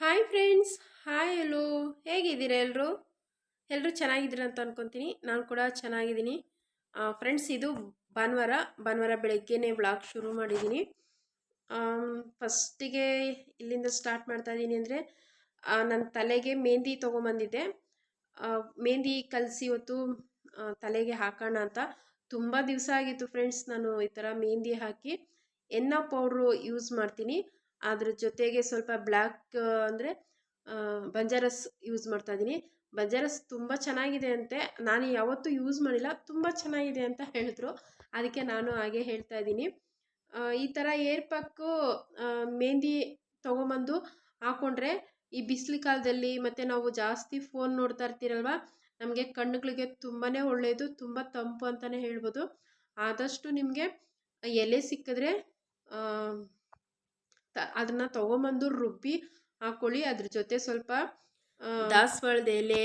Hi friends hi hello ಹೇಗಿದ್ದೀರಾ ಎಲ್ಲರೂ ಎಲ್ಲರೂ ಚೆನ್ನಾಗಿದ್ದೀರ ಅಂತ ಅನ್ಕೊತೀನಿ. ನಾನು ಕೂಡ ಚೆನ್ನಾಗಿದ್ದೀನಿ. ಫ್ರೆಂಡ್ಸ್ ಇದು ಭಾನುವಾರ ಭಾನುವಾರ ಬೆಳಗ್ಗೆನೇ ಬ್ಲಾಗ್ ಶುರು ಮಾಡಿದ್ದೀನಿ. ಫಸ್ಟಿಗೆ ಇಲ್ಲಿಂದ ಸ್ಟಾರ್ಟ್ ಮಾಡ್ತಾ ಇದ್ದೀನಿ ಅಂದರೆ ನನ್ನ ತಲೆಗೆ ಮೆಹಂದಿ ತೊಗೊಂಬಂದಿದ್ದೆ. ಮೆಹಂದಿ ಕಲಸಿ ಇವತ್ತು ತಲೆಗೆ ಹಾಕೋಣ ಅಂತ ತುಂಬ ದಿವಸ ಆಗಿತ್ತು ಫ್ರೆಂಡ್ಸ್ ನಾನು ಈ ಥರ ಮೆಹಂದಿ ಹಾಕಿ ಎನ್ನ ಪೌಡ್ರು ಯೂಸ್ ಮಾಡ್ತೀನಿ. ಅದ್ರ ಜೊತೆಗೆ ಸ್ವಲ್ಪ ಬ್ಲ್ಯಾಕ್ ಅಂದರೆ ಬಂಜಾರಸ್ ಯೂಸ್ ಮಾಡ್ತಾ ಇದ್ದೀನಿ ಬಂಜಾರಸ್ ತುಂಬ ಚೆನ್ನಾಗಿದೆ ಅಂತೆ. ನಾನು ಯಾವತ್ತೂ ಯೂಸ್ ಮಾಡಿಲ್ಲ. ತುಂಬ ಚೆನ್ನಾಗಿದೆ ಅಂತ ಹೇಳಿದ್ರು. ಅದಕ್ಕೆ ನಾನು ಹಾಗೆ ಹೇಳ್ತಾ ಇದ್ದೀನಿ ಈ ಥರ ಏರ್ ಪಕ್ಕು ಮೆಹಂದಿ ತೊಗೊಂಬಂದು ಹಾಕ್ಕೊಂಡ್ರೆ ಈ ಬಿಸಿಲು ಕಾಲದಲ್ಲಿ ಮತ್ತು ನಾವು ಜಾಸ್ತಿ ಫೋನ್ ನೋಡ್ತಾ ಇರ್ತೀರಲ್ವ, ನಮಗೆ ಕಣ್ಣುಗಳಿಗೆ ತುಂಬಾ ಒಳ್ಳೆಯದು ತುಂಬ ತಂಪು ಅಂತಲೇ ಹೇಳ್ಬೋದು. ಆದಷ್ಟು ನಿಮಗೆ ಎಲೆ ಸಿಕ್ಕಿದ್ರೆ ತ, ಅದನ್ನು ತೊಗೊಂಬಂದು ರುಬ್ಬಿ ಹಾಕೊಳ್ಳಿ. ಅದ್ರ ಜೊತೆ ಸ್ವಲ್ಪ ದಾಸವಾಳದ ಎಲೆ,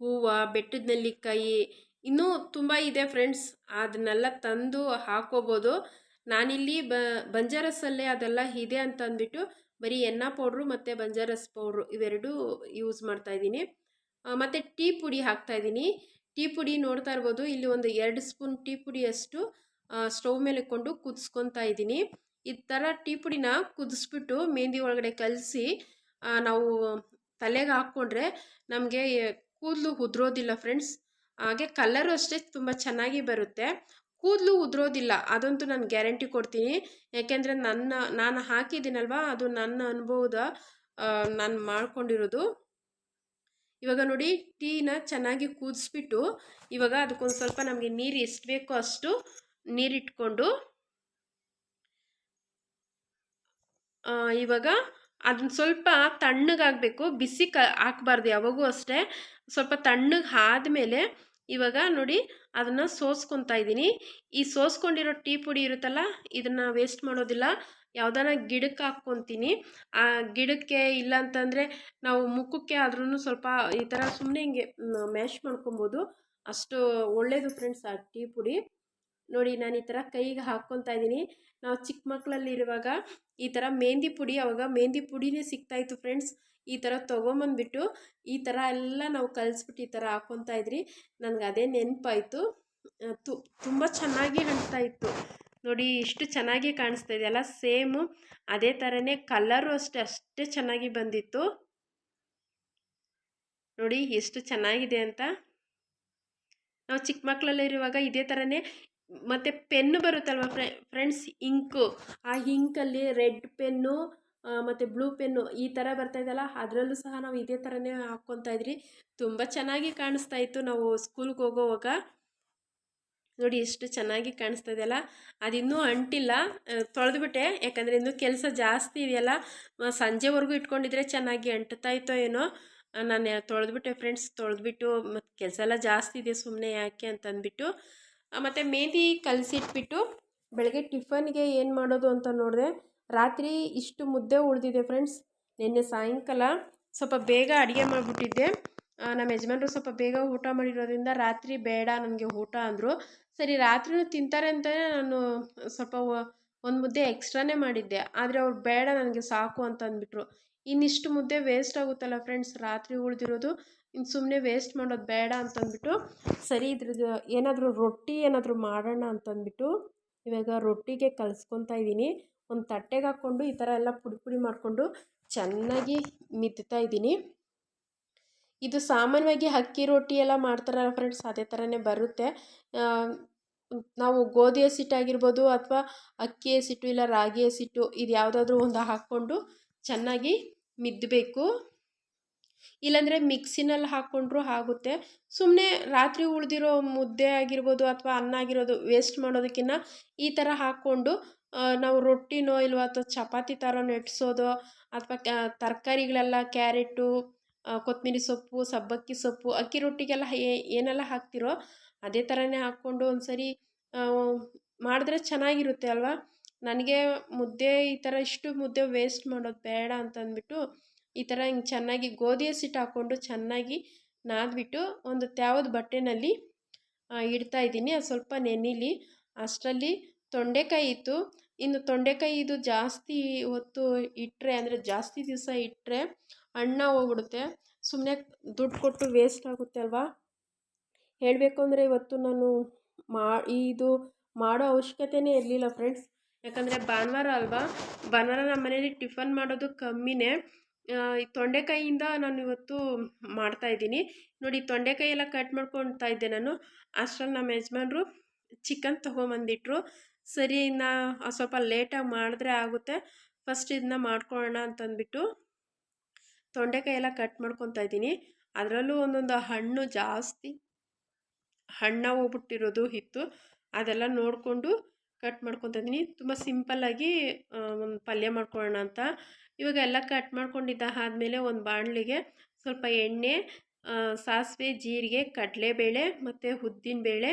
ಹೂವು, ಬೆಟ್ಟದ ನೆಲ್ಲಿಕಾಯಿ ಇನ್ನೂ ತುಂಬ ಇದೆ ಫ್ರೆಂಡ್ಸ್. ಅದನ್ನೆಲ್ಲ ತಂದು ಹಾಕೋಬೋದು. ನಾನಿಲ್ಲಿ ಬ ಬಂಜಾರಸಲ್ಲೇ ಅದೆಲ್ಲ ಇದೆ ಅಂತ ಅಂದ್ಬಿಟ್ಟು ಬರೀ ಎನ್ನ ಪೌಡ್ರು ಮತ್ತು ಬಂಜಾರಸ್ ಪೌಡ್ರು ಇವೆರಡೂ ಯೂಸ್ ಮಾಡ್ತಾ ಇದ್ದೀನಿ. ಮತ್ತು ಟೀ ಪುಡಿ ಹಾಕ್ತಾ ಇದ್ದೀನಿ. ಟೀ ಪುಡಿ ನೋಡ್ತಾ ಇರ್ಬೋದು. ಇಲ್ಲಿ ಒಂದು ಎರಡು ಸ್ಪೂನ್ ಟೀ ಪುಡಿಯಷ್ಟು ಸ್ಟವ್ ಮೇಲೆ ಇಟ್ಕೊಂಡು ಕುದಿಸ್ಕೊತಾ ಇದ್ದೀನಿ. ಈ ಥರ ಟೀ ಪುಡಿನ ಕುದಿಸ್ಬಿಟ್ಟು ಮೆಹಂದಿ ಒಳಗಡೆ ಕಲಸಿ ನಾವು ತಲೆಗೆ ಹಾಕ್ಕೊಂಡ್ರೆ ನಮಗೆ ಕೂದಲು ಉದುರೋದಿಲ್ಲ ಫ್ರೆಂಡ್ಸ್ ಹಾಗೆ ಕಲರು ಅಷ್ಟೇ ತುಂಬ ಚೆನ್ನಾಗಿ ಬರುತ್ತೆ. ಕೂದಲು ಉದುರೋದಿಲ್ಲ, ಅದಂತೂ ನಾನು ಗ್ಯಾರಂಟಿ ಕೊಡ್ತೀನಿ. ಯಾಕೆಂದರೆ ನನ್ನ, ನಾನು ಹಾಕಿದ್ದೀನಲ್ವ, ಅದು ನನ್ನ ಅನುಭವದ ನಾನು ಮಾಡ್ಕೊಂಡಿರೋದು. ಇವಾಗ ನೋಡಿ, ಟೀನ ಚೆನ್ನಾಗಿ ಕುದಿಸ್ಬಿಟ್ಟು ಇವಾಗ ಅದಕ್ಕೊಂದು ಸ್ವಲ್ಪ ನಮಗೆ ನೀರು ಎಷ್ಟು ಬೇಕೋ ಅಷ್ಟು ನೀರಿಟ್ಕೊಂಡು ಆ, ಇವಾಗ ಅದನ್ನ ಸ್ವಲ್ಪ ತಣ್ಣಗಾಗಬೇಕು. ಬಿಸಿ ಕ, ಹಾಕ್ಬಾರ್ದು, ಯಾವಾಗೂ ಅಷ್ಟೇ. ಸ್ವಲ್ಪ ತಣ್ಣಗೆ ಆದಮೇಲೆ ಇವಾಗ ನೋಡಿ ಅದನ್ನು ಸೋಸ್ಕೊತಾ ಇದ್ದೀನಿ. ಈ ಸೋಸ್ಕೊಂಡಿರೋ ಟೀ ಪುಡಿ ಇರುತ್ತಲ್ಲ, ಇದನ್ನು ವೇಸ್ಟ್ ಮಾಡೋದಿಲ್ಲ. ಯಾವುದಾನ ಗಿಡಕ್ಕೆ ಹಾಕ್ಕೊತೀನಿ. ಆ ಗಿಡಕ್ಕೆ ಇಲ್ಲ ಅಂತಂದರೆ ನಾವು ಮುಖಕ್ಕೆ ಆದ್ರೂ ಸ್ವಲ್ಪ ಈ ಥರ ಸುಮ್ಮನೆ ಹಿಂಗೆ ಮ್ಯಾಶ್ ಮಾಡ್ಕೊಬೋದು. ಅಷ್ಟು ಒಳ್ಳೆಯದು ಫ್ರೆಂಡ್ಸ್ ಆ ಟೀ ಪುಡಿ. ನೋಡಿ, ನಾನು ಈ ಥರ ಕೈಗೆ ಹಾಕ್ಕೊತಾ ಇದ್ದೀನಿ. ನಾವು ಚಿಕ್ಕ ಮಕ್ಕಳಲ್ಲಿರುವಾಗ ಈ ಥರ ಮೆಹಂದಿ ಪುಡಿ, ಅವಾಗ ಮೆಹಂದಿ ಪುಡಿನೇ ಸಿಗ್ತಾಯಿತ್ತು ಫ್ರೆಂಡ್ಸ್. ಈ ಥರ ತೊಗೊಂಬಂದ್ಬಿಟ್ಟು ಈ ಥರ ಎಲ್ಲ ನಾವು ಕಲಿಸ್ಬಿಟ್ಟು ಈ ಥರ ಹಾಕ್ಕೊತಾ ಇದ್ರಿ. ನನಗೆ ಅದೇ ನೆನಪಾಯಿತು. ತು, ತುಂಬ ಚೆನ್ನಾಗಿ ಕಾಣಿಸ್ತಾ ಇತ್ತು. ನೋಡಿ, ಇಷ್ಟು ಚೆನ್ನಾಗಿ ಕಾಣಿಸ್ತಾ ಇದೆಯಲ್ಲ ಸೇಮು ಅದೇ ಥರನೇ ಕಲರು ಅಷ್ಟೇ ಅಷ್ಟೇ ಚೆನ್ನಾಗಿ ಬಂದಿತ್ತು. ನೋಡಿ, ಎಷ್ಟು ಚೆನ್ನಾಗಿದೆ ಅಂತ. ನಾವು ಚಿಕ್ಕ ಮಕ್ಕಳಲ್ಲಿರುವಾಗ ಇದೇ ಥರನೇ ಮತ್ತು ಪೆನ್ನು ಬರುತ್ತಲ್ವ ಫ್ರೆ ಫ್ರೆಂಡ್ಸ್ ಇಂಕು ಆ ಇಂಕಲ್ಲಿ ರೆಡ್ ಪೆನ್ನು ಮತ್ತು ಬ್ಲೂ ಪೆನ್ನು ಈ ಥರ ಬರ್ತಾ ಇದೆಯಲ್ಲ, ಅದರಲ್ಲೂ ಸಹ ನಾವು ಇದೇ ಥರನೇ ಹಾಕ್ಕೊತಾ ಇದ್ರಿ. ತುಂಬ ಚೆನ್ನಾಗಿ ಕಾಣಿಸ್ತಾ ಇತ್ತು ನಾವು ಸ್ಕೂಲ್ಗೆ ಹೋಗೋವಾಗ. ನೋಡಿ ಎಷ್ಟು ಚೆನ್ನಾಗಿ ಕಾಣಿಸ್ತಾ ಇದೆಯಲ್ಲ. ಅದಿನ್ನೂ ಅಂಟಿಲ್ಲ ತೊಳೆದ್ಬಿಟ್ಟೆ. ಯಾಕಂದರೆ ಇನ್ನೂ ಕೆಲಸ ಜಾಸ್ತಿ ಇದೆಯಲ್ಲ ಸಂಜೆವರೆಗೂ ಇಟ್ಕೊಂಡಿದ್ರೆ ಚೆನ್ನಾಗಿ ಅಂಟುತ್ತಾ ಇತ್ತೋ ಏನೋ. ನಾನು ತೊಳೆದ್ಬಿಟ್ಟೆ ಫ್ರೆಂಡ್ಸ್ ತೊಳೆದ್ಬಿಟ್ಟು ಮತ್ತು ಕೆಲಸ ಎಲ್ಲ ಜಾಸ್ತಿ ಇದೆ ಸುಮ್ಮನೆ ಯಾಕೆ ಅಂತ ಅಂದ್ಬಿಟ್ಟು ಮತ್ತು ಮೆಹಂದಿ ಕಲಸಿಟ್ಬಿಟ್ಟು ಬೆಳಗ್ಗೆ ಟಿಫನ್ಗೆ ಏನು ಮಾಡೋದು ಅಂತ ನೋಡಿದೆ. ರಾತ್ರಿ ಇಷ್ಟು ಮುದ್ದೆ ಉಳಿದಿದೆ ಫ್ರೆಂಡ್ಸ್. ನಿನ್ನೆ ಸಾಯಂಕಾಲ ಸ್ವಲ್ಪ ಬೇಗ ಅಡುಗೆ ಮಾಡಿಬಿಟ್ಟಿದ್ದೆ. ನಮ್ಮ ಯಜಮಾನರು ಸ್ವಲ್ಪ ಬೇಗ ಊಟ ಮಾಡಿರೋದ್ರಿಂದ ರಾತ್ರಿ ಬೇಡ ನನಗೆ ಊಟ ಅಂದರು. ಸರಿ, ರಾತ್ರಿನೂ ತಿಂತಾರೆ ಅಂತಲೇ ನಾನು ಸ್ವಲ್ಪ ಒಂದು ಮುದ್ದೆ ಎಕ್ಸ್ಟ್ರಾನೇ ಮಾಡಿದ್ದೆ. ಆದರೆ ಅವ್ರು ಬೇಡ ನನಗೆ ಸಾಕು ಅಂತ ಅಂದ್ಬಿಟ್ರು. ಇನ್ನಿಷ್ಟು ಮುದ್ದೆ ವೇಸ್ಟ್ ಆಗುತ್ತಲ್ಲ ಫ್ರೆಂಡ್ಸ್ ರಾತ್ರಿ ಉಳಿದಿರೋದು ಇನ್ನು ಸುಮ್ಮನೆ ವೇಸ್ಟ್ ಮಾಡೋದು ಬೇಡ ಅಂತಂದ್ಬಿಟ್ಟು, ಸರಿ ಇದ್ರದ್ದು ಏನಾದರೂ ರೊಟ್ಟಿ ಏನಾದರೂ ಮಾಡೋಣ ಅಂತಂದ್ಬಿಟ್ಟು, ಇವಾಗ ರೊಟ್ಟಿಗೆ ಕಲಿಸ್ಕೊತಾ ಇದ್ದೀನಿ. ಒಂದು ತಟ್ಟೆಗೆ ಹಾಕ್ಕೊಂಡು ಈ ಥರ ಎಲ್ಲ ಪುಡಿ ಪುಡಿ ಮಾಡಿಕೊಂಡು ಚೆನ್ನಾಗಿ ಮಿದ್ತಾ ಇದ್ದೀನಿ. ಇದು ಸಾಮಾನ್ಯವಾಗಿ ಅಕ್ಕಿ ರೊಟ್ಟಿ ಎಲ್ಲ ಮಾಡ್ತಾರಲ್ಲ ಫ್ರೆಂಡ್ಸ್ ಅದೇ ಥರನೇ ಬರುತ್ತೆ. ನಾವು ಗೋಧಿ ಹಸಿಟ್ಟಾಗಿರ್ಬೋದು ಅಥವಾ ಅಕ್ಕಿ ಹಸಿಟ್ಟು ಇಲ್ಲ ರಾಗಿ ಹಸಿಟ್ಟು ಇದು ಯಾವುದಾದ್ರೂ ಒಂದು ಹಾಕ್ಕೊಂಡು ಚೆನ್ನಾಗಿ ಮಿದ್ದಬೇಕು ಇಲ್ಲಾಂದರೆ ಮಿಕ್ಸಿನಲ್ಲಿ ಹಾಕ್ಕೊಂಡ್ರೂ ಆಗುತ್ತೆ. ಸುಮ್ಮನೆ ರಾತ್ರಿ ಉಳಿದಿರೋ ಮುದ್ದೆ ಆಗಿರ್ಬೋದು ಅಥವಾ ಅನ್ನ ಆಗಿರೋದು ವೇಸ್ಟ್ ಮಾಡೋದಕ್ಕಿಂತ ಈ ಥರ ಹಾಕ್ಕೊಂಡು ನಾವು ರೊಟ್ಟಿನೋ ಇಲ್ವಾ ಅಥವಾ ಚಪಾತಿ ಥರ ನೆಟ್ಸೋದು ಅಥವಾ ತರಕಾರಿಗಳೆಲ್ಲ ಕ್ಯಾರೆಟು ಕೊತ್ತಂಬರಿ ಸೊಪ್ಪು, ಸಬ್ಬಕ್ಕಿ ಸೊಪ್ಪು, ಅಕ್ಕಿ ರೊಟ್ಟಿಗೆಲ್ಲ ಏನೆಲ್ಲ ಹಾಕ್ತಿರೋ ಅದೇ ಥರನೇ ಹಾಕ್ಕೊಂಡು ಒಂದು ಸರಿ ಮಾಡಿದ್ರೆ ಚೆನ್ನಾಗಿರುತ್ತೆ ಅಲ್ವಾ? ನನಗೆ ಮುದ್ದೆ ಈ ಥರ ಇಷ್ಟು ಮುದ್ದೆ ವೇಸ್ಟ್ ಮಾಡೋದು ಬೇಡ ಅಂತಂದ್ಬಿಟ್ಟು ಈ ಥರ ಹಿಂಗೆ ಚೆನ್ನಾಗಿ ಗೋಧಿ ಹಸಿಟ್ಟು ಹಾಕ್ಕೊಂಡು ಚೆನ್ನಾಗಿ ನಾದ್ಬಿಟ್ಟು ಒಂದು ತ್ಯಾವದ ಬಟ್ಟೆನಲ್ಲಿ ಇಡ್ತಾ ಇದ್ದೀನಿ. ಅದು ಸ್ವಲ್ಪ ನೆನಿಲಿ. ಅಷ್ಟರಲ್ಲಿ ತೊಂಡೆಕಾಯಿ ಇತ್ತು. ಇನ್ನು ತೊಂಡೆಕಾಯಿ ಇದು ಜಾಸ್ತಿ ಹೊತ್ತು ಇಟ್ಟರೆ ಅಂದರೆ ಜಾಸ್ತಿ ದಿವಸ ಇಟ್ಟರೆ ಅಣ್ಣ ಹೋಗ್ಬಿಡುತ್ತೆ. ಸುಮ್ಮನೆ ದುಡ್ಡು ಕೊಟ್ಟು ವೇಸ್ಟ್ ಆಗುತ್ತೆ ಅಲ್ವಾ? ಹೇಳಬೇಕು ಅಂದರೆ ಇವತ್ತು ನಾನು ಮಾ, ಇದು ಮಾಡೋ ಅವಶ್ಯಕತೆನೇ ಇರಲಿಲ್ಲ ಫ್ರೆಂಡ್ಸ್ ಯಾಕಂದರೆ ಭಾನುವಾರ ಅಲ್ವಾ? ಭಾನುವಾರ ನಮ್ಮ ಮನೇಲಿ ಟಿಫನ್ ಮಾಡೋದು ಕಮ್ಮಿನೇ. ಈ ತೊಂಡೆಕಾಯಿಯಿಂದ ನಾನು ಇವತ್ತು ಮಾಡ್ತಾಯಿದ್ದೀನಿ ನೋಡಿ, ತೊಂಡೆಕಾಯಿ ಎಲ್ಲ ಕಟ್ ಮಾಡ್ಕೊಳ್ತಾ ಇದ್ದೆ ನಾನು. ಅಷ್ಟರಲ್ಲಿ ನಮ್ಮ ಯಜಮಾನ್ರು ಚಿಕನ್ ತೊಗೊಂಬಂದಿಟ್ರು. ಸರಿ, ಇನ್ನು ಸ್ವಲ್ಪ ಲೇಟಾಗಿ ಮಾಡಿದ್ರೆ ಆಗುತ್ತೆ. ಫಸ್ಟ್ ಇದನ್ನ ಮಾಡ್ಕೊಳ್ಳೋಣ ಅಂತಂದ್ಬಿಟ್ಟು ತೊಂಡೆಕಾಯಿ ಎಲ್ಲ ಕಟ್ ಮಾಡ್ಕೊತಾ ಇದ್ದೀನಿ. ಅದರಲ್ಲೂ ಒಂದೊಂದು ಹಣ್ಣು ಜಾಸ್ತಿ. ಹಣ್ಣ ಹೋಗ್ಬಿಟ್ಟಿರೋದು ಇತ್ತು ಅದೆಲ್ಲ ನೋಡಿಕೊಂಡು ಕಟ್ ಮಾಡ್ಕೊತಾ ಇದ್ದೀನಿ. ತುಂಬ ಸಿಂಪಲ್ಲಾಗಿ ಒಂದು ಪಲ್ಯ ಮಾಡ್ಕೊಳ್ಳೋಣ ಅಂತ. ಇವಾಗ ಎಲ್ಲ ಕಟ್ ಮಾಡ್ಕೊಂಡಿದ್ದ ಆದ್ಮೇಲೆ ಒಂದು ಬಾಣಲಿಗೆ ಸ್ವಲ್ಪ ಎಣ್ಣೆ ಸಾಸಿವೆ, ಜೀರಿಗೆ, ಕಡಲೆಬೇಳೆ ಮತ್ತು ಉದ್ದಿನಬೇಳೆ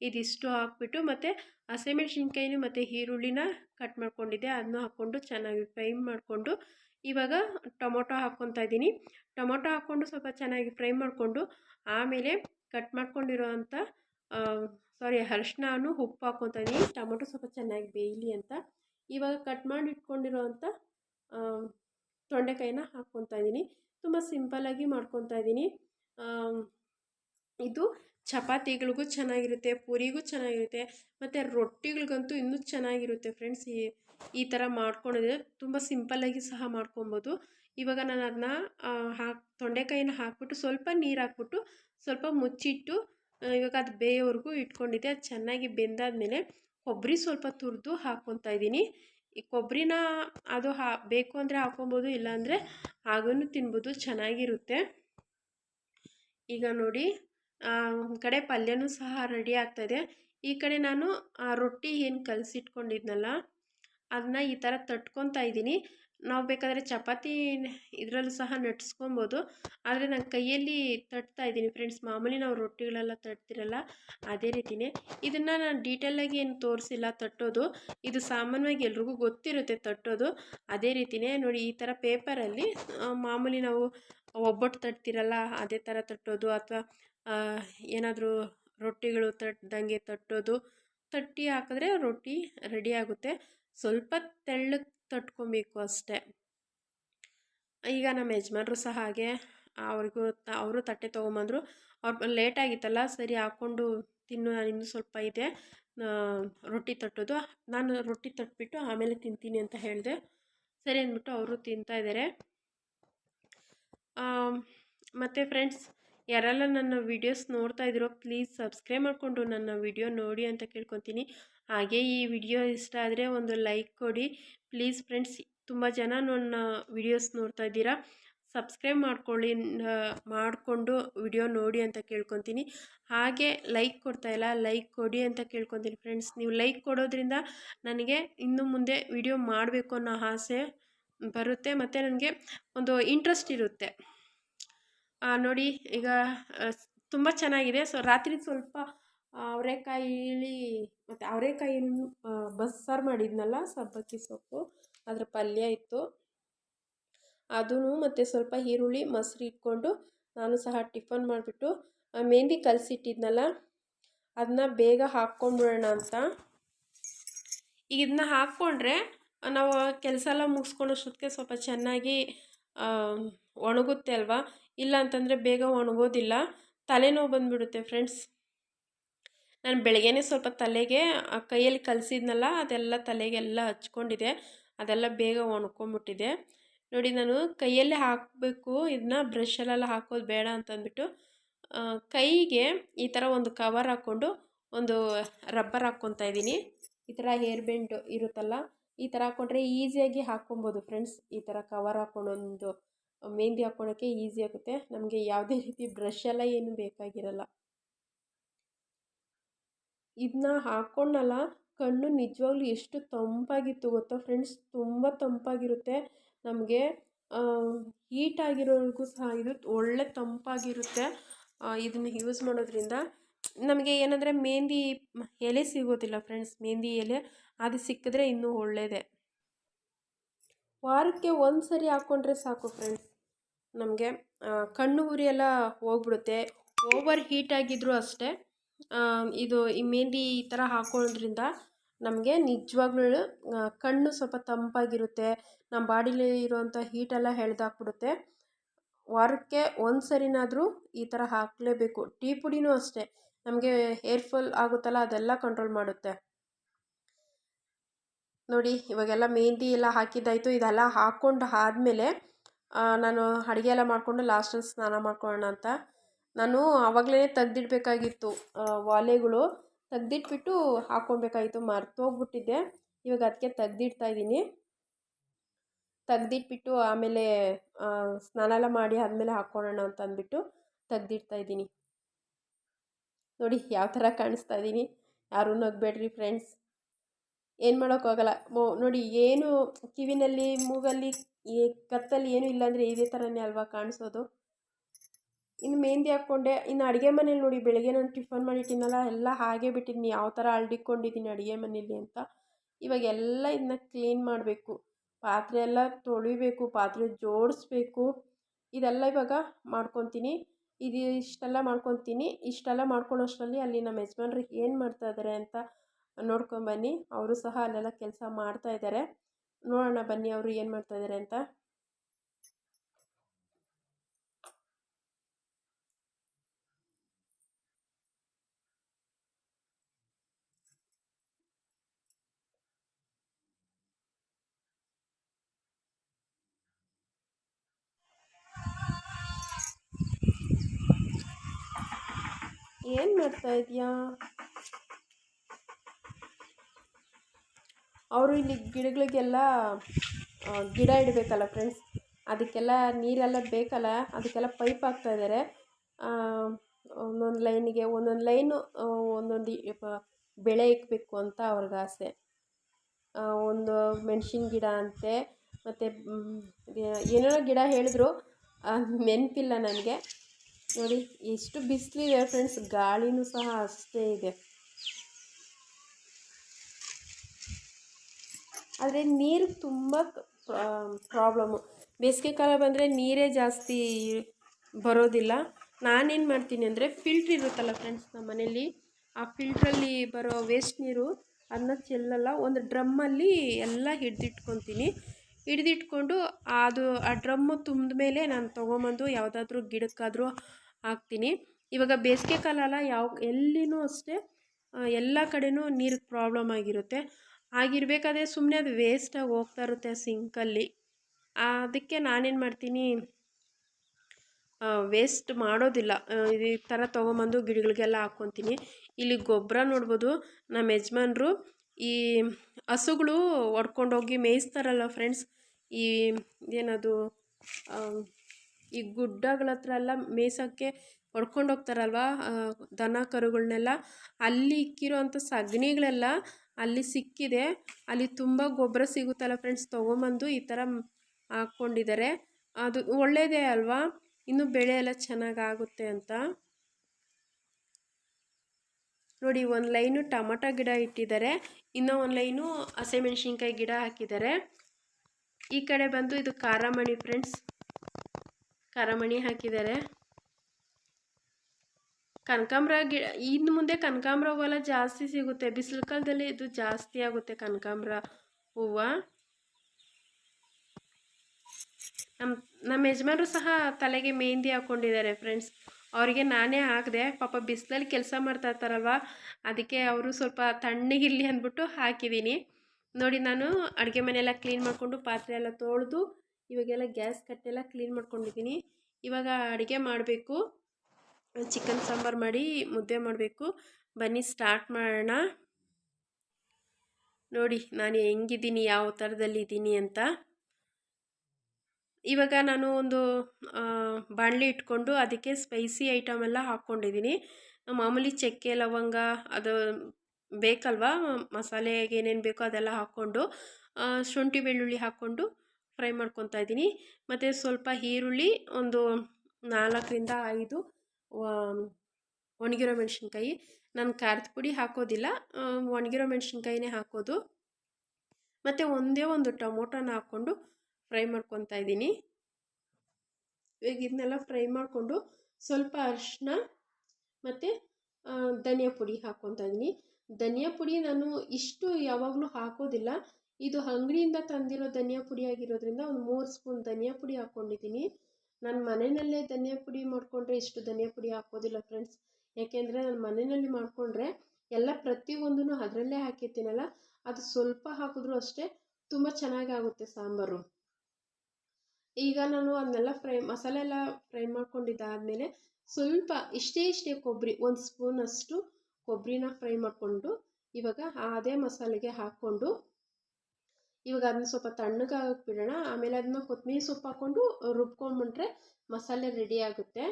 ಇದಿಷ್ಟು ಹಾಕ್ಬಿಟ್ಟು ಮತ್ತು ಹಸಿಮೆಣ್ಸಿನ್ಕಾಯಿನೂ ಮತ್ತು ಈರುಳ್ಳಿನ ಕಟ್ ಮಾಡ್ಕೊಂಡಿದ್ದೆ. ಅದನ್ನು ಹಾಕ್ಕೊಂಡು ಚೆನ್ನಾಗಿ ಫ್ರೈ ಮಾಡಿಕೊಂಡು ಇವಾಗ ಟೊಮೊಟೊ ಹಾಕ್ಕೊತಾ ಇದ್ದೀನಿ. ಟೊಮೊಟೊ ಹಾಕ್ಕೊಂಡು ಸ್ವಲ್ಪ ಚೆನ್ನಾಗಿ ಫ್ರೈ ಮಾಡಿಕೊಂಡು ಆಮೇಲೆ ಕಟ್ ಮಾಡ್ಕೊಂಡಿರೋ ಸಾರಿ ಅರಿಶಿನ ಉಪ್ಪು ಹಾಕ್ಕೊತಾ ಇದ್ದೀನಿ ಟೊಮೊಟೊ ಸ್ವಲ್ಪ ಚೆನ್ನಾಗಿ ಬೇಯಲಿ ಅಂತ. ಇವಾಗ ಕಟ್ ಮಾಡಿ ಇಟ್ಕೊಂಡಿರೋವಂಥ ತೊಂಡೆಕಾಯಿನ ಹಾಕ್ಕೊತಾ ಇದ್ದೀನಿ. ತುಂಬ ಸಿಂಪಲ್ಲಾಗಿ ಮಾಡ್ಕೊತಾ ಇದ್ದೀನಿ. ಇದು ಚಪಾತಿಗಳಿಗೂ ಚೆನ್ನಾಗಿರುತ್ತೆ, ಪೂರಿಗೂ ಚೆನ್ನಾಗಿರುತ್ತೆ, ಮತ್ತು ರೊಟ್ಟಿಗಳಿಗಂತೂ ಇನ್ನೂ ಚೆನ್ನಾಗಿರುತ್ತೆ ಫ್ರೆಂಡ್ಸ್ ಈ ಈ ಥರ ಮಾಡ್ಕೊಂಡಿದ್ರೆ ತುಂಬ ಸಿಂಪಲ್ಲಾಗಿ ಸಹ ಮಾಡ್ಕೊಬೋದು. ಇವಾಗ ನಾನು ಅದನ್ನ ಹಾಕಿ, ತೊಂಡೆಕಾಯಿನ ಹಾಕ್ಬಿಟ್ಟು ಸ್ವಲ್ಪ ನೀರು ಹಾಕ್ಬಿಟ್ಟು ಸ್ವಲ್ಪ ಮುಚ್ಚಿಟ್ಟು ಇವಾಗ ಅದು ಬೇಯೋವರೆಗೂ ಇಟ್ಕೊಂಡಿದ್ದೆ, ಅದು ಚೆನ್ನಾಗಿ ಬೆಂದಾದಮೇಲೆ ಕೊಬ್ಬರಿ ಸ್ವಲ್ಪ ತುರಿದು ಹಾಕ್ಕೊತಾ ಇದ್ದೀನಿ. ಈ ಕೊಬ್ಬರಿನ ಅದು ಹಾ, ಬೇಕು ಅಂದರೆ ಹಾಕ್ಕೊಬೋದು ಇಲ್ಲಾಂದರೆ ಹಾಗೂ ತಿನ್ಬೋದು, ಚೆನ್ನಾಗಿರುತ್ತೆ. ಈಗ ನೋಡಿ ಒಂದು ಕಡೆ ಪಲ್ಯನೂ ಸಹ ರೆಡಿ ಆಗ್ತಾಯಿದೆ ಈ ಕಡೆ ನಾನು ರೊಟ್ಟಿ ಏನು ಕಲಸಿಟ್ಕೊಂಡಿದ್ನಲ್ಲ ಅದನ್ನ ಈ ಥರ ತಟ್ಕೊತಾ ಇದ್ದೀನಿ. ನಾವು ಬೇಕಾದರೆ ಚಪಾತಿ ಇದರಲ್ಲೂ ಸಹ ನಟ್ಸ್ಕೊಬೋದು. ಆದರೆ ನಾನು ಕೈಯಲ್ಲಿ ತಟ್ತಾ ಇದ್ದೀನಿ ಫ್ರೆಂಡ್ಸ್. ಮಾಮೂಲಿ ನಾವು ರೊಟ್ಟಿಗಳೆಲ್ಲ ತಟ್ತಿರಲ್ಲ, ಅದೇ ರೀತಿಯೇ ಇದನ್ನು ನಾನು ಡೀಟೇಲಾಗಿ ಏನು ತೋರಿಸಿಲ್ಲ ತಟ್ಟೋದು. ಇದು ಸಾಮಾನ್ಯವಾಗಿ ಎಲ್ರಿಗೂ ಗೊತ್ತಿರುತ್ತೆ ತಟ್ಟೋದು. ಅದೇ ರೀತಿಯೇ ನೋಡಿ ಈ ಥರ ಪೇಪರಲ್ಲಿ ಮಾಮೂಲಿ ನಾವು ಒಬ್ಬಟ್ಟು ತಟ್ತಿರಲ್ಲ, ಅದೇ ಥರ ತಟ್ಟೋದು. ಅಥವಾ ಏನಾದರೂ ರೊಟ್ಟಿಗಳು ತಟ್ಟದಂಗೆ ತಟ್ಟೋದು. ತಟ್ಟಿ ಹಾಕಿದ್ರೆ ರೊಟ್ಟಿ ರೆಡಿ ಆಗುತ್ತೆ. ಸ್ವಲ್ಪ ತೆಳ್ಳಗೆ ತಟ್ಕೊಬೇಕು ಅಷ್ಟೇ. ಈಗ ನಮ್ಮ ಯಜಮಾನ್ರು ಸಹ ಹಾಗೆ, ಅವ್ರಿಗೂ ಅವರು ತಟ್ಟೆ ತೊಗೊಂಬಂದರು. ಅವ್ರು ಲೇಟಾಗಿತ್ತಲ್ಲ, ಸರಿ ಹಾಕ್ಕೊಂಡು ತಿನ್ನು ನಾನು ಇನ್ನೂ ಸ್ವಲ್ಪ ಇದೆ. ರೊಟ್ಟಿ ತಟ್ಟೋದು. ನಾನು ರೊಟ್ಟಿ ತಟ್ಬಿಟ್ಟು ಆಮೇಲೆ ತಿಂತೀನಿ ಅಂತ ಹೇಳಿದೆ. ಸರಿ ಅಂದ್ಬಿಟ್ಟು ಅವರು ತಿಂತಾ ಇದ್ದಾರೆ ಮತ್ತು ಫ್ರೆಂಡ್ಸ್, ಯಾರೆಲ್ಲ ನನ್ನ ವೀಡಿಯೋಸ್ ನೋಡ್ತಾ ಇದ್ದೀರೋ ಪ್ಲೀಸ್ ಸಬ್ಸ್ಕ್ರೈಬ್ ಮಾಡಿಕೊಂಡು ನನ್ನ ವಿಡಿಯೋ ನೋಡಿ ಅಂತ ಕೇಳ್ಕೊತೀನಿ. ಹಾಗೆ ಈ ವಿಡಿಯೋ ಇಷ್ಟ ಆದರೆ ಒಂದು ಲೈಕ್ ಕೊಡಿ. ಪ್ಲೀಸ್ ಫ್ರೆಂಡ್ಸ್, ತುಂಬ ಜನ ನನ್ನ ವಿಡಿಯೋಸ್ ನೋಡ್ತಾ ಇದ್ದೀರಾ. ಸಬ್ಸ್ಕ್ರೈಬ್ ಮಾಡ್ಕೊಳ್ಳಿ ಮಾಡಿಕೊಂಡು ವಿಡಿಯೋ ನೋಡಿ ಅಂತ ಕೇಳ್ಕೊತೀನಿ. ಹಾಗೆ ಲೈಕ್ ಕೊಡ್ತಾ ಇಲ್ಲ, ಲೈಕ್ ಕೊಡಿ ಅಂತ ಕೇಳ್ಕೊತೀನಿ ಫ್ರೆಂಡ್ಸ್. ನೀವು ಲೈಕ್ ಕೊಡೋದ್ರಿಂದ ನನಗೆ ಇನ್ನು ಮುಂದೆ ವಿಡಿಯೋ ಮಾಡಬೇಕು ಅನ್ನೋ ಆಸೆ ಬರುತ್ತೆ, ಮತ್ತು ನನಗೆ ಒಂದು ಇಂಟ್ರೆಸ್ಟ್ ಇರುತ್ತೆ. ನೋಡಿ, ಈಗ ತುಂಬ ಚೆನ್ನಾಗಿದೆ. ಸೊ, ರಾತ್ರಿ ಸ್ವಲ್ಪ ಅವರೆಕಾಯಿಲಿ ಮತ್ತು ಅವರೆಕಾಯಿ ಬಸ್ಸಾರು ಮಾಡಿದ್ನಲ್ಲ ಸಬ್ಬಕ್ಕಿ ಸೊಪ್ಪು, ಅದರ ಪಲ್ಯ ಇತ್ತು. ಅದೂ ಮತ್ತು ಸ್ವಲ್ಪ ಈರುಳ್ಳಿ, ಮೊಸರು ಇಟ್ಕೊಂಡು ನಾನು ಸಹ ಟಿಫನ್ ಮಾಡಿಬಿಟ್ಟು ಮೆಹಂದಿ ಕಲಸಿಟ್ಟಿದ್ನಲ್ಲ ಅದನ್ನ ಬೇಗ ಹಾಕ್ಕೊಂಡ್ಬಿಡೋಣ ಅಂತ. ಈಗ ಇದನ್ನ ಹಾಕ್ಕೊಂಡ್ರೆ, ನಾವು ಕೆಲಸ ಎಲ್ಲ ಮುಗಿಸ್ಕೊಳ್ಳೋಷ್ಟೊತ್ತಿಗೆ ಸ್ವಲ್ಪ ಚೆನ್ನಾಗಿ ಒಣಗುತ್ತೆ ಅಲ್ವಾ? ಇಲ್ಲ ಅಂತಂದರೆ ಬೇಗ ಒಣಗೋದಿಲ್ಲ. ತಲೆನೋವು ಬಂದುಬಿಡುತ್ತೆ ಫ್ರೆಂಡ್ಸ್ ನಾನು ಬೆಳಗ್ಗೆನೇ ಸ್ವಲ್ಪ ತಲೆಗೆ ಕೈಯಲ್ಲಿ ಕಲಸಿದ್ನಲ್ಲ, ಅದೆಲ್ಲ ತಲೆಗೆಲ್ಲ ಹಚ್ಕೊಂಡಿದೆ. ಅದೆಲ್ಲ ಬೇಗ ಒಣ್ಕೊಂಬಿಟ್ಟಿದೆ. ನೋಡಿ, ನಾನು ಕೈಯಲ್ಲೇ ಹಾಕಬೇಕು, ಇದನ್ನ ಬ್ರಷಲ್ಲೆಲ್ಲ ಹಾಕೋದು ಬೇಡ ಅಂತಂದ್ಬಿಟ್ಟು ಕೈಗೆ ಈ ಥರ ಒಂದು ಕವರ್ ಹಾಕ್ಕೊಂಡು, ಒಂದು ರಬ್ಬರ್ ಹಾಕ್ಕೊತಾ ಇದ್ದೀನಿ. ಈ ಥರ ಹೇರ್ ಬೆಂಡ್ ಇರುತ್ತಲ್ಲ, ಈ ಥರ ಹಾಕ್ಕೊಂಡ್ರೆ ಈಸಿಯಾಗಿ ಹಾಕ್ಕೊಬೋದು ಫ್ರೆಂಡ್ಸ್. ಈ ಥರ ಕವರ್ ಹಾಕ್ಕೊಂಡು ಒಂದು, ಮೆಹಂದಿ ಹಾಕ್ಕೊಳಕ್ಕೆ ಈಸಿ ಆಗುತ್ತೆ. ನಮಗೆ ಯಾವುದೇ ರೀತಿ ಬ್ರಷ್ ಎಲ್ಲ ಏನು ಬೇಕಾಗಿರಲ್ಲ. ಇದನ್ನ ಹಾಕ್ಕೊಂಡಲ್ಲ ಕಣ್ಣು ನಿಜವಾಗ್ಲೂ ಎಷ್ಟು ತಂಪಾಗಿತ್ತು ಗೊತ್ತಾ ಫ್ರೆಂಡ್ಸ್ ತುಂಬ ತಂಪಾಗಿರುತ್ತೆ. ನಮಗೆ ಹೀಟ್ ಆಗಿರೋರಿಗೂ ಸಹ ಇದು ಒಳ್ಳೆ ತಂಪಾಗಿರುತ್ತೆ. ಇದನ್ನು ಯೂಸ್ ಮಾಡೋದ್ರಿಂದ. ನಮಗೆ ಏನಂದರೆ ಮೆಹಂದಿ ಎಲೆ ಸಿಗೋದಿಲ್ಲ ಫ್ರೆಂಡ್ಸ್ ಮೆಹಂದಿ ಎಲೆ. ಅದು ಸಿಕ್ಕಿದ್ರೆ ಇನ್ನೂ ಒಳ್ಳೆಯದೇ ವಾರಕ್ಕೆ ಒಂದು ಸರಿ ಹಾಕ್ಕೊಂಡ್ರೆ ಸಾಕು ಫ್ರೆಂಡ್ಸ್ ನಮಗೆ ಕಣ್ಣು ಉರಿ ಎಲ್ಲ ಹೋಗ್ಬಿಡುತ್ತೆ. ಓವರ್ ಹೀಟ್ ಆಗಿದ್ರೂ ಅಷ್ಟೇ. ಇದು ಈ ಮೆಹಂದಿ ಈ ಥರ ಹಾಕೊಳ್ಳೋದ್ರಿಂದ ನಮಗೆ ನಿಜವಾಗ್ಲೂ ಕಣ್ಣು ಸ್ವಲ್ಪ ತಂಪಾಗಿರುತ್ತೆ. ನಮ್ಮ ಬಾಡಿಲಿ ಇರುವಂಥ ಹೀಟೆಲ್ಲ ಎಳ್ದಾಕ್ಬಿಡುತ್ತೆ. ವಾರಕ್ಕೆ ಒಂದು ಸರಿನಾದರೂ ಈ ಥರ ಹಾಕಲೇಬೇಕು. ಟೀ ಪುಡಿನೂ ಅಷ್ಟೇ. ನಮಗೆ ಹೇರ್ ಫಾಲ್ ಆಗುತ್ತಲ್ಲ, ಅದೆಲ್ಲ ಕಂಟ್ರೋಲ್ ಮಾಡುತ್ತೆ. ನೋಡಿ, ಇವಾಗೆಲ್ಲ ಮೆಹಂದಿ ಎಲ್ಲ ಹಾಕಿದ್ದಾಯಿತು. ಇದೆಲ್ಲ ಹಾಕ್ಕೊಂಡು ಆದಮೇಲೆ ನಾನು ಅಡುಗೆ ಎಲ್ಲ ಮಾಡಿಕೊಂಡು ಲಾಸ್ಟಲ್ಲಿ ಸ್ನಾನ ಮಾಡ್ಕೊಳ್ಳೋಣ ಅಂತ ನಾನು ಆವಾಗಲೇ ತೆಗ್ದಿಡ್ಬೇಕಾಗಿತ್ತು ವಾಲೆಗಳು. ತೆಗ್ದಿಟ್ಬಿಟ್ಟು ಹಾಕ್ಕೊಬೇಕಾಗಿತ್ತು ಮರ್ತೋಗ್ಬಿಟ್ಟಿದ್ದೆ. ಇವಾಗ ಅದಕ್ಕೆ ತೆಗ್ದಿಡ್ತಾ ಇದ್ದೀನಿ. ತೆಗ್ದಿಟ್ಬಿಟ್ಟು ಆಮೇಲೆ ಸ್ನಾನ ಎಲ್ಲ ಮಾಡಿ ಆದಮೇಲೆ ಹಾಕ್ಕೊಳ್ಳೋಣ ಅಂತ ಅಂದ್ಬಿಟ್ಟು ತೆಗ್ದಿಡ್ತಾ ಇದ್ದೀನಿ. ನೋಡಿ, ಯಾವ ಥರ ಕಾಣಿಸ್ತಾ ಇದ್ದೀನಿ. ಯಾರೂ ನಗಬೇಡ್ರಿ ಫ್ರೆಂಡ್ಸ್. ಏನು ಮಾಡೋಕ್ಕಾಗಲ್ಲ. ಮೋ, ನೋಡಿ, ಏನು ಕಿವಿನಲ್ಲಿ, ಮೂಗಲ್ಲಿ ಕತ್ತಲ್ಲಿ ಏನೂ ಇಲ್ಲಾಂದರೆ ಇದೇ ಥರನೇ ಅಲ್ವಾ ಕಾಣಿಸೋದು? ಇನ್ನು ಮೆಹಂದಿ ಹಾಕ್ಕೊಂಡೆ. ಇನ್ನು ಅಡುಗೆ ಮನೇಲಿ ನೋಡಿ, ಬೆಳಗ್ಗೆ ನಾನು ಟಿಫನ್ ಮಾಡಿಟ್ಟಿನಲ್ಲ ಎಲ್ಲ ಹಾಗೆ ಬಿಟ್ಟಿದ್ದೀನಿ ಯಾವ ಥರ ಅಳ್ಡಿಕೊಂಡಿದ್ದೀನಿ ಅಡುಗೆ ಮನೇಲಿ ಅಂತ. ಇವಾಗ ಎಲ್ಲ ಇದನ್ನ ಕ್ಲೀನ್ ಮಾಡಬೇಕು. ಪಾತ್ರೆ ಎಲ್ಲ ತೊಳಿಬೇಕು, ಪಾತ್ರೆ ಜೋಡಿಸ್ಬೇಕು. ಇದೆಲ್ಲ ಇವಾಗ ಮಾಡ್ಕೊತೀನಿ. ಇದು ಇಷ್ಟೆಲ್ಲ ಮಾಡ್ಕೊತೀನಿ. ಇಷ್ಟೆಲ್ಲ ಮಾಡ್ಕೊಳ್ಳೋಷ್ಟರಲ್ಲಿ ಅಲ್ಲಿ ನಮ್ಮ ಯಜಮಾನ್ರು ಏನು ಮಾಡ್ತಾ ಇದ್ದಾರೆ ಅಂತ ನೋಡ್ಕೊಂಬನ್ನಿ ಅವರು ಸಹ ಅಲ್ಲೆಲ್ಲ ಕೆಲಸ ಮಾಡ್ತಾಯಿದ್ದಾರೆ ನೋಡೋಣ ಬನ್ನಿ ಅವರು ಏನು ಮಾಡ್ತಾಯಿದ್ದಾರೆ ಅಂತ. ಏನು ಮಾಡ್ತಾ ಇದೀಯಾ? ಅವರು ಇಲ್ಲಿ ಗಿಡಗಳಿಗೆಲ್ಲ ಗಿಡ ಇಡಬೇಕಲ್ಲ ಫ್ರೆಂಡ್ಸ್ ಅದಕ್ಕೆಲ್ಲ ನೀರೆಲ್ಲ ಬೇಕಲ್ಲ, ಅದಕ್ಕೆಲ್ಲ ಪೈಪ್ ಹಾಕ್ತಾ ಇದ್ದಾರೆ ಒಂದೊಂದು ಲೈನಿಗೆ ಒಂದೊಂದು ಲೈನು ಒಂದೊಂದು ಬೆಳೆ ಇಕ್ಕಬೇಕು ಅಂತ ಅವ್ರಿಗೆ ಆಸೆ. ಒಂದು ಮೆಣಸಿನ ಗಿಡ ಅಂತೆ, ಮತ್ತು ಏನೇನೋ ಗಿಡ ಹೇಳಿದ್ರು ನೆನಪಿಲ್ಲ ನನಗೆ. ನೋಡಿ ಎಷ್ಟು ಬಿಸಿಲಿದೆ ಫ್ರೆಂಡ್ಸ್ ಗಾಳಿನೂ ಸಹ ಅಷ್ಟೇ ಇದೆ. ಆದರೆ ನೀರು ತುಂಬ ಪ್ರಾಬ್ಲಮ್ಮು ಬೇಸಿಗೆ ಕಾಲ ಬಂದರೆ ನೀರೇ ಜಾಸ್ತಿ ಬರೋದಿಲ್ಲ. ನಾನೇನು ಮಾಡ್ತೀನಿ ಅಂದರೆ ಫಿಲ್ಟ್ರ್ ಇರುತ್ತಲ್ಲ ಫ್ರೆಂಡ್ಸ್ ನಮ್ಮ ಮನೇಲಿ, ಆ ಫಿಲ್ಟ್ರಲ್ಲಿ ಬರೋ ವೇಸ್ಟ್ ನೀರು ಅದನ್ನ ಚೆಲ್ಲಲ್ಲ, ಒಂದು ಡ್ರಮ್ಮಲ್ಲಿ ಎಲ್ಲ ಹಿಡಿದಿಟ್ಕೊತೀನಿ. ಹಿಡಿದಿಟ್ಕೊಂಡು ಅದು, ಆ ಡ್ರಮ್ಮು ತುಂಬಿದ ಮೇಲೆ ನಾನು ತೊಗೊಂಬಂದು ಯಾವುದಾದ್ರೂ ಗಿಡಕ್ಕಾದರೂ ಹಾಕ್ತೀನಿ. ಇವಾಗ ಬೇಸಿಗೆ ಕಾಲ ಅಲ್ಲ, ಯಾವ, ಎಲ್ಲಿನೂ ಅಷ್ಟೇ ಎಲ್ಲ ಕಡೆನೂ ನೀರಿಗೆ ಪ್ರಾಬ್ಲಮ್ ಆಗಿರುತ್ತೆ. ಆಗಿರಬೇಕಾದ್ರೆ ಸುಮ್ಮನೆ ಅದು ವೇಸ್ಟಾಗಿ ಹೋಗ್ತಾ ಇರುತ್ತೆ ಸಿಂಕಲ್ಲಿ ಅದಕ್ಕೆ ನಾನೇನು ಮಾಡ್ತೀನಿ ವೇಸ್ಟ್ ಮಾಡೋದಿಲ್ಲ. ಈ ಥರ ತೊಗೊಂಬಂದು ಗಿಡಗಳಿಗೆಲ್ಲ ಹಾಕ್ಕೊತೀನಿ. ಇಲ್ಲಿ ಗೊಬ್ಬರ ನೋಡ್ಬೋದು, ನಮ್ಮ ಯಜಮಾನ್ರು ಈ ಹಸುಗಳು ಹೊಡ್ಕೊಂಡೋಗಿ ಮೇಯಿಸ್ತಾರಲ್ಲ ಫ್ರೆಂಡ್ಸ್ ಈ ಏನದು ಈ ಗುಡ್ಡಗಳ ಹತ್ರ ಎಲ್ಲ ಮೇಯ್ಸೋಕ್ಕೆ ಹೊಡ್ಕೊಂಡು ಹೋಗ್ತಾರಲ್ವ ದನ ಕರುಗಳನ್ನೆಲ್ಲ ಅಲ್ಲಿ ಇಕ್ಕಿರೋಂಥ ಸಗಣಿಗಳೆಲ್ಲ ಅಲ್ಲಿ ಸಿಕ್ಕಿದೆ. ಅಲ್ಲಿ ತುಂಬ ಗೊಬ್ಬರ ಸಿಗುತ್ತಲ್ಲ ಫ್ರೆಂಡ್ಸ್ ತೊಗೊಂಬಂದು ಈ ಥರ ಹಾಕ್ಕೊಂಡಿದ್ದಾರೆ. ಅದು ಒಳ್ಳೆಯದೇ ಅಲ್ವಾ? ಇನ್ನು ಬೆಳೆ ಎಲ್ಲ ಚೆನ್ನಾಗಾಗುತ್ತೆ ಅಂತ. ನೋಡಿ, ಒಂದು ಲೈನು ಟೊಮಟೊ ಗಿಡ ಇಟ್ಟಿದ್ದಾರೆ. ಇನ್ನೂ ಒಂದು ಲೈನು ಹಸಿಮೆಣ್ಸಿನ್ಕಾಯಿ ಗಿಡ ಹಾಕಿದ್ದಾರೆ. ಈ ಕಡೆ ಬಂದು ಇದು ಖಾರಮಣಿ ಫ್ರೆಂಡ್ಸ್. ಖಾರಮಣಿ ಹಾಕಿದ್ದಾರೆ. ಕನಕಾಂಬ್ರ ಗಿಡ, ಇನ್ನು ಮುಂದೆ ಕನಕಾಂಬ್ರ ಹೂವೆಲ್ಲ ಜಾಸ್ತಿ ಸಿಗುತ್ತೆ. ಬಿಸಿಲು ಕಾಲದಲ್ಲಿ ಇದು ಜಾಸ್ತಿ ಆಗುತ್ತೆ ಕನಕಾಂಬ್ರ ಹೂವು. ನಮ್ಮ ನಮ್ಮ ಯಜಮಾನರು ಸಹ ತಲೆಗೆ ಮೆಹಂದಿ ಹಾಕ್ಕೊಂಡಿದ್ದಾರೆ ಫ್ರೆಂಡ್ಸ್. ಅವರಿಗೆ ನಾನೇ ಹಾಕಿದೆ. ಪಾಪ ಬಿಸಿಲಲ್ಲಿ ಕೆಲಸ ಮಾಡ್ತಾ ಇರ್ತಾರಲ್ವ? ಅದಕ್ಕೆ ಅವರು ಸ್ವಲ್ಪ ತಣ್ಣಗಿರಲಿ ಅಂದ್ಬಿಟ್ಟು ಹಾಕಿದ್ದೀನಿ. ನೋಡಿ ನಾನು ಅಡುಗೆ ಮನೆಯೆಲ್ಲ ಕ್ಲೀನ್ ಮಾಡಿಕೊಂಡು ಪಾತ್ರೆ ಎಲ್ಲ ತೊಳೆದು, ಇವಾಗೆಲ್ಲ ಗ್ಯಾಸ್ ಕಟ್ಟೆಲ್ಲ ಕ್ಲೀನ್ ಮಾಡ್ಕೊಂಡಿದ್ದೀನಿ. ಇವಾಗ ಅಡುಗೆ ಮಾಡಬೇಕು. ಚಿಕನ್ ಸಾಂಬಾರು ಮಾಡಿ ಮುದ್ದೆ ಮಾಡಬೇಕು. ಬನ್ನಿ ಸ್ಟಾರ್ಟ್ ಮಾಡೋಣ. ನೋಡಿ ನಾನು ಹೆಂಗಿದ್ದೀನಿ, ಯಾವ ಥರದಲ್ಲಿ ಇದ್ದೀನಿ ಅಂತ. ಇವಾಗ ನಾನು ಒಂದು ಬಾಣಲಿ ಇಟ್ಕೊಂಡು ಅದಕ್ಕೆ ಸ್ಪೈಸಿ ಐಟಮ್ ಎಲ್ಲ ಹಾಕ್ಕೊಂಡಿದ್ದೀನಿ. ಮಾಮೂಲಿ ಚಕ್ಕೆ, ಲವಂಗ ಅದು ಬೇಕಲ್ವಾ? ಮಸಾಲೆಗೆ ಏನೇನು ಬೇಕೋ ಅದೆಲ್ಲ ಹಾಕ್ಕೊಂಡು ಶುಂಠಿ, ಬೆಳ್ಳುಳ್ಳಿ ಹಾಕ್ಕೊಂಡು ಫ್ರೈ ಮಾಡ್ಕೊತಾ ಇದ್ದೀನಿ. ಮತ್ತು ಸ್ವಲ್ಪ ಈರುಳ್ಳಿ, ಒಂದು ನಾಲ್ಕರಿಂದ ಐದು ಒಣಗಿರೋ ಮೆಣಸಿನ್ಕಾಯಿ. ನಾನು ಖಾರದ ಪುಡಿ ಹಾಕೋದಿಲ್ಲ. ಒಣಗಿರೋ ಮೆಣಸಿನ್ಕಾಯಿನೇ ಹಾಕೋದು. ಮತ್ತು ಒಂದೇ ಒಂದು ಟೊಮೊಟೊನ ಹಾಕ್ಕೊಂಡು ಫ್ರೈ ಮಾಡ್ಕೊತಾ ಇದ್ದೀನಿ. ಇವಾಗ ಇದನ್ನೆಲ್ಲ ಫ್ರೈ ಮಾಡಿಕೊಂಡು ಸ್ವಲ್ಪ ಅರಿಶಿನ ಮತ್ತು ಧನಿಯಾ ಪುಡಿ ಹಾಕ್ಕೊತಾ ಇದ್ದೀನಿ. ಧನಿಯಾ ಪುಡಿ ನಾನು ಇಷ್ಟು ಯಾವಾಗಲೂ ಹಾಕೋದಿಲ್ಲ. ಇದು ಅಂಗಡಿಯಿಂದ ತಂದಿರೋ ಧನಿಯಾ ಪುಡಿ ಆಗಿರೋದ್ರಿಂದ ಒಂದು ಮೂರು ಸ್ಪೂನ್ ಧನಿಯಾ ಪುಡಿ ಹಾಕ್ಕೊಂಡಿದ್ದೀನಿ ನಾನು ಮನೆಯಲ್ಲೇ ಧನಿಯಾ ಪುಡಿ ಮಾಡಿಕೊಂಡ್ರೆ ಇಷ್ಟು ಧನಿಯಾ ಪುಡಿ ಹಾಕೋದಿಲ್ಲ ಫ್ರೆಂಡ್ಸ್. ಯಾಕೆಂದರೆ ನಾನು ಮನೆಯಲ್ಲಿ ಮಾಡಿಕೊಂಡ್ರೆ ಎಲ್ಲ ಪ್ರತಿಯೊಂದೂ ಅದರಲ್ಲೇ ಹಾಕಿರ್ತೀನಲ್ಲ, ಅದು ಸ್ವಲ್ಪ ಹಾಕಿದ್ರೂ ಅಷ್ಟೇ ತುಂಬ ಚೆನ್ನಾಗಿ ಆಗುತ್ತೆ ಸಾಂಬಾರು. ಈಗ ನಾನು ಅದನ್ನೆಲ್ಲ ಫ್ರೈ, ಮಸಾಲೆ ಎಲ್ಲ ಫ್ರೈ ಮಾಡ್ಕೊಂಡಿದ್ದಾದಮೇಲೆ ಸ್ವಲ್ಪ ಇಷ್ಟೇ ಇಷ್ಟೇ ಕೊಬ್ಬರಿ, ಒಂದು ಸ್ಪೂನಷ್ಟು ಕೊಬ್ಬರಿನ ಫ್ರೈ ಮಾಡಿಕೊಂಡು ಇವಾಗ ಅದೇ ಮಸಾಲೆಗೆ ಹಾಕ್ಕೊಂಡು ಇವಾಗ ಅದನ್ನ ಸ್ವಲ್ಪ ತಣ್ಣಗಾಗಕ್ಕೆ ಬಿಡೋಣ. ಆಮೇಲೆ ಅದನ್ನ ಕೊತ್ತಂಬರಿ ಸೊಪ್ಪು ಹಾಕ್ಕೊಂಡು ರುಬ್ಕೊಂಡ್ಬಿಟ್ರೆ ಮಸಾಲೆ ರೆಡಿ ಆಗುತ್ತೆ.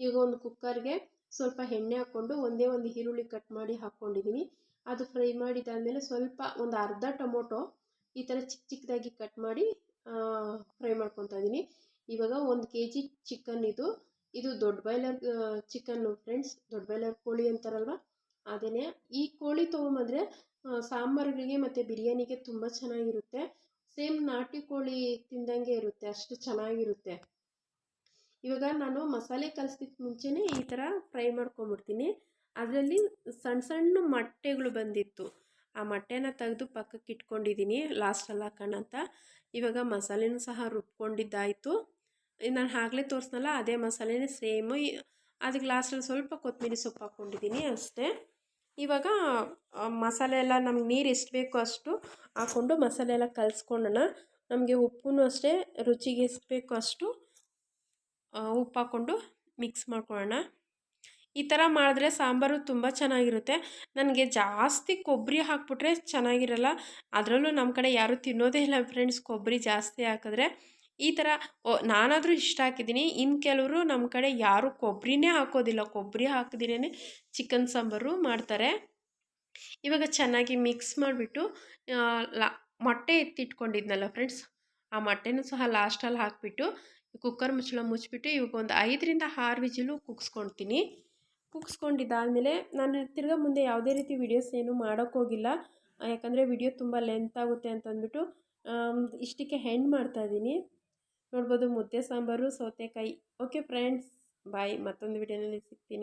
ಈಗ ಒಂದು ಕುಕ್ಕರ್ಗೆ ಸ್ವಲ್ಪ ಎಣ್ಣೆ ಹಾಕ್ಕೊಂಡು ಒಂದೇ ಒಂದು ಈರುಳ್ಳಿ ಕಟ್ ಮಾಡಿ ಹಾಕ್ಕೊಂಡಿದ್ದೀನಿ ಅದು ಫ್ರೈ ಮಾಡಿದಾದಮೇಲೆ ಸ್ವಲ್ಪ ಒಂದು ಅರ್ಧ ಟೊಮೊಟೊ ಈ ಥರ ಚಿಕ್ಕ ಚಿಕ್ಕದಾಗಿ ಕಟ್ ಮಾಡಿ ಫ್ರೈ ಮಾಡ್ಕೊತಾ ಇದ್ದೀನಿ ಇವಾಗ ಒಂದು ಕೆ ಜಿ ಚಿಕನ್ ಇದು. ಇದು ದೊಡ್ಡ ಬಾಯ್ಲರ್ ಚಿಕನ್ನು ಫ್ರೆಂಡ್ಸ್ ದೊಡ್ಡ ಬಾಯ್ಲರ್ ಕೋಳಿ ಅಂತಾರಲ್ವ? ಅದೇ ಈ ಕೋಳಿ ತೊಗೊಂಬಂದರೆ ಸಾಂಬಾರುಗಳಿಗೆ ಮತ್ತು ಬಿರಿಯಾನಿಗೆ ತುಂಬ ಚೆನ್ನಾಗಿರುತ್ತೆ. ಸೇಮ್ ನಾಟಿ ಕೋಳಿ ತಿಂದಂಗೆ ಇರುತ್ತೆ, ಅಷ್ಟು ಚೆನ್ನಾಗಿರುತ್ತೆ. ಇವಾಗ ನಾನು ಮಸಾಲೆ ಕಲಿಸ್ಲಿಕ್ಕೆ ಮುಂಚೆನೇ ಈ ಥರ ಫ್ರೈ ಮಾಡ್ಕೊಂಬಿಡ್ತೀನಿ. ಅದರಲ್ಲಿ ಸಣ್ಣ ಸಣ್ಣ ಮೊಟ್ಟೆಗಳು ಬಂದಿತ್ತು. ಆ ಮೊಟ್ಟೆನ ತೆಗೆದು ಪಕ್ಕಕ್ಕೆ ಇಟ್ಕೊಂಡಿದ್ದೀನಿ ಲಾಸ್ಟಲ್ಲಿ ಹಾಕೋಣ ಅಂತ. ಇವಾಗ ಮಸಾಲೆನೂ ಸಹ ರುಬ್ಕೊಂಡಿದ್ದಾಯಿತು. ನಾನು ಆಗಲೇ ತೋರಿಸ್ನಲ್ಲ, ಅದೇ ಮಸಾಲೆನೇ ಸೇಮು. ಅದಕ್ಕೆ ಲಾಸ್ಟಲ್ಲಿ ಸ್ವಲ್ಪ ಕೊತ್ತಂಬರಿ ಸೊಪ್ಪು ಹಾಕ್ಕೊಂಡಿದ್ದೀನಿ ಅಷ್ಟೇ. ಇವಾಗ ಮಸಾಲೆ ಎಲ್ಲ ನಮ್ಗೆ ನೀರು ಎಷ್ಟು ಬೇಕೋ ಅಷ್ಟು ಹಾಕ್ಕೊಂಡು ಮಸಾಲೆ ಎಲ್ಲ ಕಲಿಸ್ಕೊಳ್ಳೋಣ ನಮಗೆ ಉಪ್ಪು ಅಷ್ಟೇ, ರುಚಿಗೆ ಎಷ್ಟು ಬೇಕೋ ಅಷ್ಟು ಉಪ್ಪು ಹಾಕ್ಕೊಂಡು ಮಿಕ್ಸ್ ಮಾಡ್ಕೊಳ್ಳೋಣ. ಈ ಥರ ಮಾಡಿದ್ರೆ ಸಾಂಬಾರು ತುಂಬ ಚೆನ್ನಾಗಿರುತ್ತೆ. ನನಗೆ ಜಾಸ್ತಿ ಕೊಬ್ಬರಿ ಹಾಕ್ಬಿಟ್ರೆ ಚೆನ್ನಾಗಿರಲ್ಲ. ಅದರಲ್ಲೂ ನಮ್ಮ ಕಡೆ ಯಾರೂ ತಿನ್ನೋದೇ ಇಲ್ಲ ಫ್ರೆಂಡ್ಸ್ ಕೊಬ್ಬರಿ ಜಾಸ್ತಿ ಹಾಕಿದ್ರೆ. ಈ ಥರ ನಾನಾದರೂ ಇಷ್ಟ ಹಾಕಿದ್ದೀನಿ. ಇನ್ನು ಕೆಲವರು ನಮ್ಮ ಕಡೆ ಯಾರೂ ಕೊಬ್ಬರಿನೇ ಹಾಕೋದಿಲ್ಲ. ಕೊಬ್ಬರಿ ಹಾಕಿದಿರೇ ಚಿಕನ್ ಸಾಂಬಾರು ಮಾಡ್ತಾರೆ. ಇವಾಗ ಚೆನ್ನಾಗಿ ಮಿಕ್ಸ್ ಮಾಡಿಬಿಟ್ಟು ಲಾ, ಮೊಟ್ಟೆ ಎತ್ತಿಟ್ಕೊಂಡಿದ್ನಲ್ಲ ಫ್ರೆಂಡ್ಸ್, ಆ ಮೊಟ್ಟೆನೂ ಸಹ ಲಾಸ್ಟಲ್ಲಿ ಹಾಕಿಬಿಟ್ಟು, ಕುಕ್ಕರ್ ಮುಚ್ಚಳ ಮುಚ್ಚಿಬಿಟ್ಟು ಇವಾಗ ಒಂದು ಐದರಿಂದ ಆರು ವಿಜಿಲು ಕುಗ್ಸ್ಕೊಳ್ತೀನಿ. ಕುಗ್ಸ್ಕೊಂಡಿದ್ದಾದಮೇಲೆ ನಾನು ತಿರ್ಗಾ ಮುಂದೆ ಯಾವುದೇ ರೀತಿ ವಿಡಿಯೋಸ್ ಏನು ಮಾಡೋಕ್ಕೋಗಿಲ್ಲ ಯಾಕಂದರೆ ವಿಡಿಯೋ ತುಂಬ ಲೆಂತ್ ಆಗುತ್ತೆ ಅಂತಂದ್ಬಿಟ್ಟು ಇಷ್ಟಕ್ಕೆ ಹೆಂಡ್ ಮಾಡ್ತಾಯಿದ್ದೀನಿ ನೋಡ್ಬೋದು. ಮುದ್ದೆ ಸಾಂಬಾರು ಸೌತೆಕಾಯಿ. ಓಕೆ ಫ್ರೆಂಡ್ಸ್ ಬಾಯ್ ಮತ್ತೊಂದು ವಿಡಿಯೋನಲ್ಲಿ ಸಿಗ್ತೀನಿ.